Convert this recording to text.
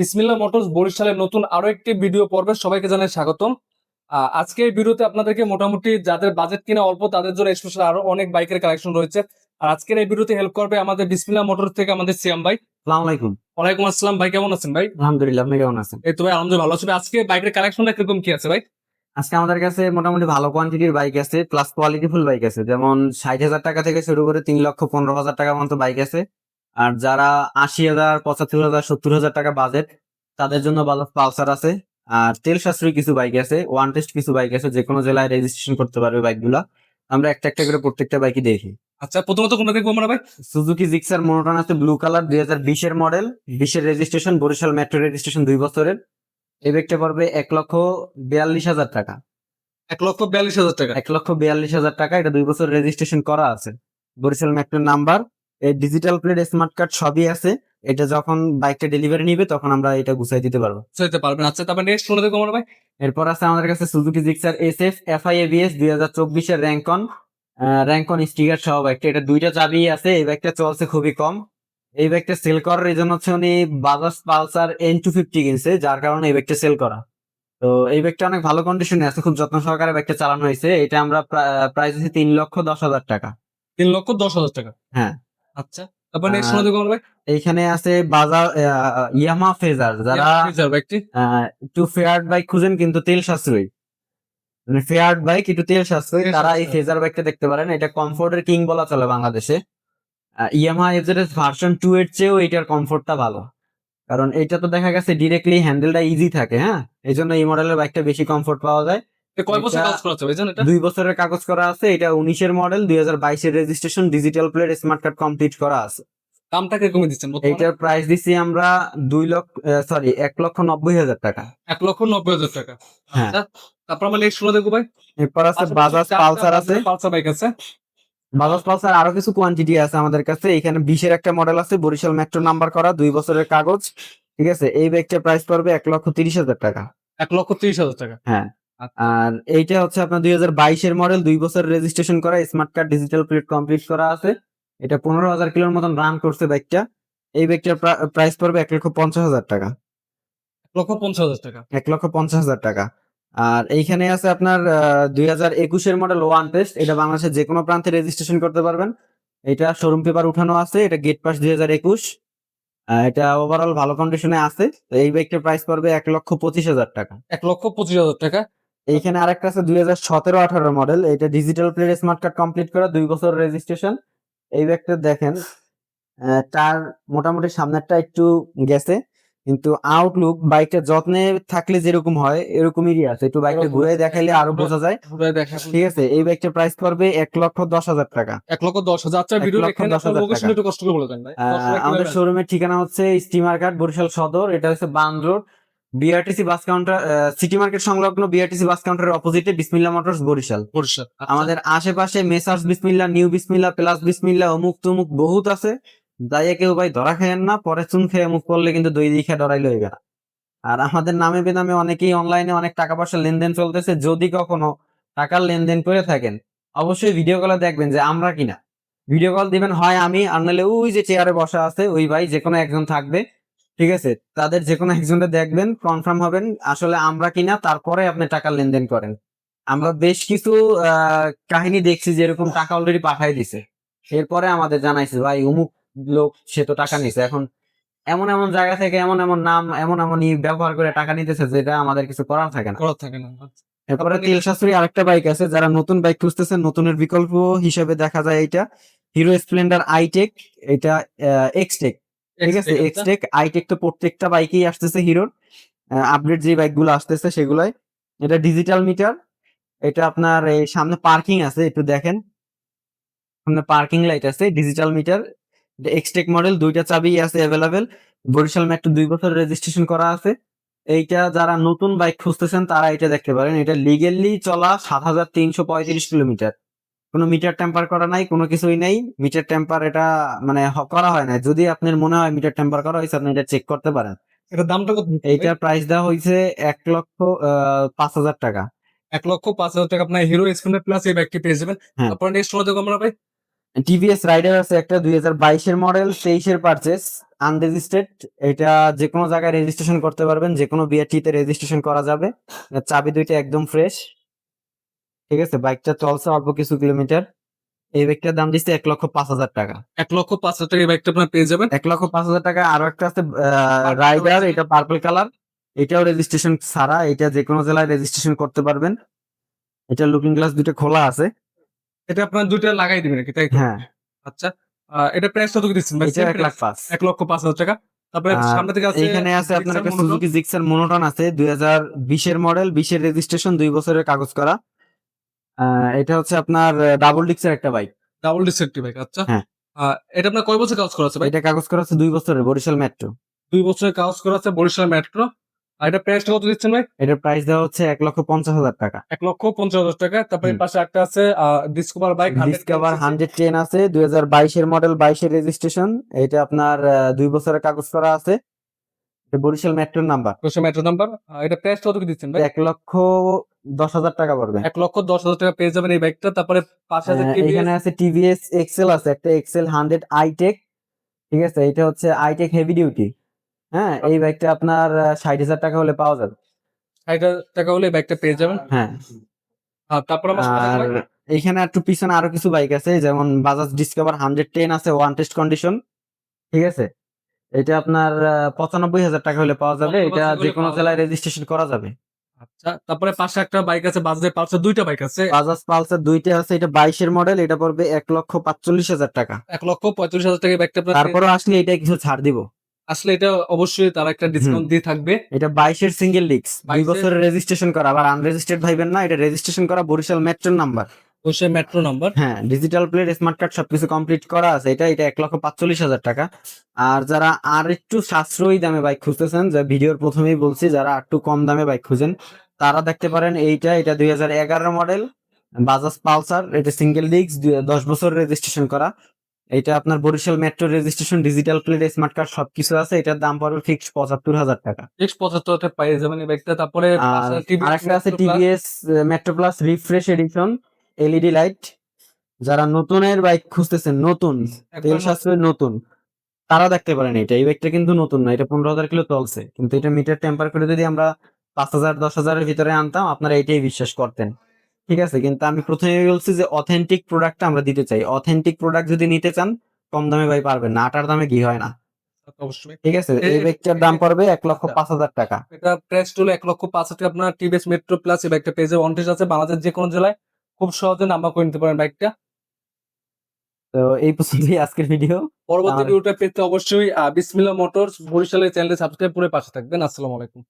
বিসমিল্লা motors বরিশালের নতুন আরও একটি ভিডিও পর্বে সবাইকে জানাই স্বাগতম। আজকে এই ভিডিওতে আপনাদেরকে মোটামুটি যাদের বাজেট কিনা অল্প তাদের জন্য স্পেশাল আরও অনেক বাইকের কালেকশন রয়েছে। আর আজকের এই ভিডিওতে হেল্প করবে আমাদের বিসমিল্লা মোটরস থেকে আমাদের সিয়াম ভাই। আলাইকুম। ওয়ালাইকুম আসসালাম ভাই কেমন আছেন ভাই? আলহামদুলিল্লাহ আপনি কেমন আছেন? এই তো ভাই আলহামদুলিল্লাহ ভালো আছি। আজকে বাইকের কালেকশনটা কীরকম কি আছে ভাই? আজকে আমাদের কাছে মোটামুটি ভালো কোয়ান্টিটির বাইক আছে প্লাস কোয়ালিটি ফুল বাইক আছে। যেমন ষাট হাজার টাকা থেকে শুরু করে তিন লক্ষ পনেরো হাজার টাকা মতো বাইক আছে। আর যারা আশি হাজার পঁচাত্তর হাজার সত্তর হাজার টাকা বাজেট তাদের জন্য ভালো পালসার আছে। আর তেল সাশ্রয়ী কিছু বাইক আছে ওয়ান টেস্ট কিছু বাইক আছে যে কোনো জেলায় রেজিস্ট্রেশন করতে পারবে বাইকগুলা আমরা একটা একটা করে প্রত্যেকটা বাইকই দেখি। আচ্ছা প্রথমত কোনটা দেখব আমরা ভাই? সুজুকি জিক্সার মোনোটন আছে ব্লু কালার দুই হাজার বিশের মডেল বিশের রেজিস্ট্রেশন বরিশাল মেট্রো রেজিস্ট্রেশন দুই বছরের। এই বাইকটা পড়বে এক লক্ষ বিয়াল্লিশ হাজার টাকা। এক লক্ষ বিয়াল্লিশ হাজার টাকা। এক লক্ষ বিয়াল্লিশ হাজার টাকা এটা দুই বছর রেজিস্ট্রেশন করা আছে। বরিশাল মেট্রোর number digital plate smart card সবই আছে। এটা যখন বাইকটা ডেলিভারি নিবে তখন আমরা এটা গুছাই দিতে পারব। চাইতে পারবেন। আচ্ছা তারপর নেক্সট কোনটা দেখব আমরা ভাই। এরপর আছে আমাদের কাছে Suzuki Gixxer S F F I ABS দুই হাজার চব্বিশের র্যাঙ্কন র্যাঙ্কন স্টিকার সহ বাইকটা এটা দুইটা চাবি আছে এই বাইকটা চলছে খুবই কম। এই বাইকটা সেল করার রিজন হচ্ছে উনি Bajaj Pulsar N two fifty কিনছে যার কারণে এই বাইকটা সেল করা। তো এই বাইকটা অনেক ভালো কন্ডিশনে আছে খুব যত্ন সহকারে বাইকটা চালানো হয়েছে। এটা আমরা প্রাইস আছে তিন লক্ষ দশ হাজার টাকা। তিন লক্ষ দশ হাজার টাকা। হ্যাঁ। আচ্ছা তারপর নেক্সট এইখানে আছে বাজার ইয়ামা ফেজার যারা ফিচার বাইকটি একটু ফেয়ার বাইক খুঁজেন কিন্তু তেল সাশ্রয়ী। মানে ফেয়ার বাইক একটু তেল সাশ্রয়ী তারা এই সাশ্রয়ী। ফেজার বাইকটা দেখতে পারেন এটা কমফোর্টের কিং বলা চলে বাংলাদেশে। ইয়ামা এফজেডএস ভার্সন টু এর চেয়েও এটার কমফোর্টটা ভালো। কারণ এটা তো দেখা গেছে ডিরেক্টলি হ্যান্ডেলটা ইজি থাকে হ্যাঁ? এই জন্য এই মডেলের বাইকটা বেশি কমফোর্ট পাওয়া যায়। কয় বছর কাজ করা জানেন এটা? দুই বছরের কাগজ করা আছে এটা উনিশের মডেল দুই হাজার বাইশের registration digital plate smart card complete করা আছে। দামটা কীরকম দিচ্ছেন? এইটার প্রাইস দিচ্ছি আমরা দুই লক্ষ সরি এক লক্ষ নব্বই হাজার টাকা। এক লক্ষ নব্বই হাজার টাকা। হ্যাঁ। আচ্ছা তারপর আমরা নেক্সট কোনটা দেখব ভাই। এরপর আছে বাজাজ পালসার আছে। পালসার বাইক আছে। বাজাজ পালসার আরও কিছু কোয়ান্টিটি আছে আমাদের কাছে এখানে বিশের একটা মডেল আছে বরিশাল মেট্রো নাম্বার করা দুই বছরের কাগজ। ঠিক আছে এই ব্যাগটা প্রাইস পড়বে এক লক্ষ তিরিশ হাজার টাকা। এক লক্ষ তিরিশ হাজার টাকা। হ্যাঁ। আচ্ছা। আর এইটা হচ্ছে আপনার দুই হাজার বাইশের মডেল দুই বছর রেজিস্ট্রেশন করা smart card digital plate complete করা আছে। এটা পনেরো হাজার কিলোর মতন রান করছে বাইকটা এই বাইকটার প্রাইস পড়বে এক লক্ষ পঞ্চাশ হাজার টাকা। এক লক্ষ পঞ্চাশ হাজার টাকা। এক লক্ষ পঞ্চাশ হাজার টাকা। আর এইখানে আছে আপনার দুই হাজার একুশের মডেল ওয়ান টেস্ট এটা বাংলাদেশের যে কোনো প্রান্তে রেজিস্ট্রেশন করতে পারবেন। এটা শোরুম পেপার উঠানো আছে। এটা গেট পাস দুই হাজার একুশ। এটা ওভারঅল ভালো কন্ডিশনে আছে। তো এই বাইকটার প্রাইস পড়বে এক লক্ষ পঁচিশ হাজার টাকা। এক লক্ষ পঁচিশ হাজার টাকা। এইখানে আরেকটা আছে দুই হাজার সতেরো আঠারো মডেল এটা digital plate smart card complete করা দুই বছর রেজিস্ট্রেশন এই ব্যাগটা দেখেন তার মোটামুটি সামনেরটা একটু গেছে কিন্তু আউটলুক বাইকটা যত্নে থাকলে যেরকম হয় এরকমই আছে একটু বাইকটা। ঘুরে দেখাইলে আরও বোঝা যায়। ঠিক আছে এই বাইকটার প্রাইস পড়বে এক লক্ষ দশ হাজার টাকা। এক লক্ষ দশ হাজার। আচ্ছা আমাদের শোরুমের ঠিকানা হচ্ছে স্টিমার ঘাট বরিশাল সদর এটা হচ্ছে band road BRTC bus counter city market সংলগ্ন বিআরটিসি বাস কাউন্টারের অপোজিটে বিসমিল্লা মোটরস বরিশাল। বরিশাল আচ্ছা। আমাদের আশেপাশে মেসার্স বিসমিল্লা নিউ বিসমিল্লা প্লাস বিসমিল্লা অমুক তুমুক বহুত আছে। যাইয়া কেউ ভাই ধরা খাইয়েন না পরে চুন খেয়ে মুখ করলে কিন্তু দই দিখা ডরাই লইবে না। আর আমাদের নামে বেনামে অনেকেই অনলাইনে অনেক টাকা পয়সা লেনদেন চলতেছে যদি কখনো টাকার লেনদেন করে থাকেন অবশ্যই ভিডিও কলে দেখবেন যে আমরা কিনা। ভিডিও কল দিবেন হয় আমি আর নাহলে ওই যে চেয়ারে বসা আছে ওই ভাই যে কোনো একজন থাকবে। ঠিক আছে? তাদের যে কোনো একজনটা দেখবেন কনফার্ম হবেন আসলে আমরা কিনা তারপরে আপনি টাকা লেনদেন করেন। আমরা বেশ কিছু কাহিনী দেখছি যে এরকম টাকা অলরেডি পাঠাই দিছে। এরপরে আমাদের জানাইছে ভাই অমুক লোক সে তো টাকা নিছে। এখন এমন এমন জায়গা থেকে এমন এমন নাম এমন এমন ই ব্যবহার করে টাকা নিতেছে যেটা আমাদের কিছু করার থাকে না। করার থাকে না আচ্ছা। এরপরে তেল সাশ্রয়ী আরেকটা বাইক আছে যারা নতুন বাইক খুঁজতেছে নতুনের বিকল্প হিসেবে দেখা যায় এটা হিরো স্প্লেন্ডার আইটেক এটা এক্সটেক ঠিক আছে। এক্সটেক আইটেক তো প্রত্যেকটা বাইকেই আসতেছে হিরোর। আপডেট যে বাইকগুলো আসতেছে সেগুলাই। এটা ডিজিটাল মিটার এটা আপনার এই সামনে পার্কিং আছে একটু দেখেন। সামনে পার্কিং লাইট আছে ডিজিটাল মিটার এক্সটেক মডেল দুইটা চাবি আছে অ্যাভেলেবেল বরিশাল মেট্রো দুই বছর রেজিস্ট্রেশন করা আছে। এইটা যারা নতুন বাইক খুঁজতেছেন তারা এটা দেখতে পারেন। এটা লিগেলি চলা সাত হাজার তিনশো পঁয়ত্রিশ কিলোমিটার কোনো মিটার টেম্পার করা নাই কোনো কিছুই নাই। মিটার টেম্পার এটা মানে করা হয় না যদি আপনার মনে হয় মিটার টেম্পার করা হয়েছে আপনি এটা চেক করতে পারেন। এটার দামটা কত এইটার প্রাইস দেওয়া হয়েছে এক লক্ষ আহ, পাঁচ হাজার টাকা। এক লক্ষ পাঁচ হাজার টাকা আপনার হিরো স্প্লেন্ডার প্লাস এই বাইকটি পেয়ে যাবেন। হ্যাঁ। তারপর নেক্সট দেখব আমরা ভাই? টিভিএস রাইডার আছে একটা দুই হাজার বাইশের মডেল তেইশের পারচেস আনরেজিস্ট্রেড এটা যে কোনো জায়গায় রেজিস্ট্রেশন করতে পারবেন যে কোনো বিআরটিতে রেজিস্ট্রেশন করা যাবে। চাবি দুইটা একদম ফ্রেশ ঠিক আছে? বাইকটা চলছে অল্প কিছু কিলোমিটার। এই বাইকটার দাম দিচ্ছে এক লক্ষ পাঁচ হাজার টাকা। এক লক্ষ পাঁচ হাজার টাকা এই বাইকটা আপনার পেয়ে যাবেন? এক লক্ষ পাঁচ হাজার টাকা আরও একটা আছে রাইডার এটা পার্পল কালার এটাও রেজিস্ট্রেশন ছাড়া এটা যে কোনো জেলায় রেজিস্ট্রেশন করতে পারবেন। এটা লুকিং গ্লাস দুটো খোলা আছে। এটা আপনার দুটো লাগাই দিবেন নাকি তাই? হ্যাঁ। আচ্ছা এটা প্রাইস কত দিচ্ছেন ভাই? এক লাখ পাঁচ। এক লক্ষ পাঁচ হাজার টাকা। তারপরে সামনে থেকে আছে এখানে আছে আপনার একটা সুজুকি জিক্সার মনোটন আছে দুই হাজার বিশের মডেল বিশের রেজিস্ট্রেশন দুই বছরের কাগজ করা। এটা হচ্ছে আপনার ডাবল ডিক্সের একটা বাইক ডাবল ডিসেক্টিভ বাইক আচ্ছা। হ্যাঁ। এটা আপনার কয় বছর কাজ করা আছে ভাই এটা কাগজ করা আছে দুই বছরের বরিশাল মেট্রো দুই বছরের কাজ করা আছে বরিশাল মেট্রো আর এটা প্রাইসটা কত দিচ্ছেন ভাই? এটার প্রাইস দেওয়া হচ্ছে এক লক্ষ পঞ্চাশ হাজার টাকা। এক লক্ষ পঞ্চাশ হাজার টাকা। তারপরে পাশে একটা আছে Discover bike Discover hundred ten আছে দুই হাজার বাইশের মডেল বাইশের রেজিস্ট্রেশন এটা আপনার দুই বছরের কাগজ করা আছে। এটা বরিশাল মেট্রোর নাম্বার। Barishal metro number. এটা প্রাইস কত করে দিচ্ছেন ভাই? এক লক্ষ দশ হাজার টাকা পড়বে। এক লক্ষ দশ হাজার টাকা পেয়ে যাবেন এই বাইকটা। তারপরে আছে আহ, TVS এখানে আছে টিভিএস এক্সেল আছে একটা এক্সেল হান্ড্রেড আইটেক ঠিক আছে? এটা হচ্ছে আইটেক হেভি ডিউটি হ্যাঁ এই বাইকটা আপনার ষাট হাজার টাকা হলে পাওয়া যাবে। ষাট হাজার টাকা হলে বাইকটা পেয়ে যাবেন। হ্যাঁ। তারপর আর এখানে একটু পিছনে আরও কিছু বাইক আছে যেমন বাজাজ ডিসকভার হান্ড্রেড টেন আছে ওয়ান টেস্ট কন্ডিশন ঠিক আছে? এটা আপনার পঁচানব্বই হাজার টাকা হলে পাওয়া যাবে। এটা 95 যে কোনো জেলায় রেজিস্ট্রেশন করা যাবে। আচ্ছা তারপরে পাশে একটা বাইক আছে বাজাজের পালসার দুইটা বাইক আছে। বাজাজ পালসার দুইটা আছে এটা বাইশের মডেল এটা পড়বে এক লক্ষ পাঁচচল্লিশ হাজার টাকা। এক লক্ষ পঁয়ত্রিশ হাজার টাকা বাইকটা তারপরে আসলে এটা কিছু ছাড় দিব। আসলে এটা অবশ্যই তারা একটা ডিসকাউন্ট দিয়ে থাকবে। এটা বাইশের সিঙ্গেল ডিক্স দুই 22 বছরের রেজিস্ট্রেশন করা আবার আনরেজিস্টার্ড ভাইবেন না এটা রেজিস্ট্রেশন করা বরিশাল মেট্রোর নাম্বার অবশ্যই মেট্রো নাম্বার হ্যাঁ ডিজিটাল প্লেট স্মার্ট কার্ড সবকিছু কমপ্লিট করা আছে। এটা এটা এক লক্ষ পাঁচচল্লিশ হাজার টাকা। আর যারা আর একটু সাশ্রয়ী দামে বাইক খুঁজতেছেন যা ভিডিওর প্রথমেই বলছি যারা একটু কম দামে বাইক খুঁজেন তারা দেখতে পারেন এইটা এটা দুই হাজার এগারো মডেল বাজাজ পালসার এটা সিঙ্গেল ডিস্ক দশ বছর রেজিস্ট্রেশন করা। এটা আপনার Barishal metro registration digital plate smart card সবকিছু আছে। এটার দাম পড়বে ফিক্সড পঁচাত্তর হাজার টাকা। এক্স পঁচাত্তর টাকা পেয়ে যাবেন এই বাইকটা তারপরে আরেকটা আছে TVS Metro Plus refresh edition LED light যারা নতুনের বাইক খুঁজতেছেন নতুন তেল সাশ্রয় নতুন। তারা দেখতে পারেন এটা। এই বাইকটা কিন্তু নতুন না এটা পনেরো হাজার কিলো চলছে। কিন্তু এটা মিটার টেম্পার করে যদি আমরা পাঁচ হাজার দশ হাজারের ভিতরে আনতাম আপনারা এটাই বিশ্বাস করতেন। ঠিক আছে? কিন্তু আমি প্রথমে বলছি যে অথেন্টিক প্রোডাক্টটা আমরা দিতে চাই। অথেন্টিক প্রোডাক্ট যদি নিতে চান কম দামে ভাই পারবেন না আটার দামে ঘি হয় না। অবশ্যই। ঠিক আছে? এই বাইকটার দাম পড়বে এক লক্ষ। পাঁচ হাজার টাকা। এটা প্রাইস হলো এক লক্ষ পাঁচ হাজার টাকা। আপনার টিভিএস মেট্রো প্লাস এই পেয়ে যাবে অনটেজ আছে বাংলাদেশের যে কোনো জেলায়। খুব সহজে নাম্বার করে নিতে পারেন বাইকটা তো এই পর্যন্তই আজকের ভিডিও পরবর্তী ভিডিওটা পেতে অবশ্যই বিসমিল্লা মোটরস বরিশালের চ্যানেলে সাবস্ক্রাইব করে পাশে থাকবেন। আসসালামু আলাইকুম।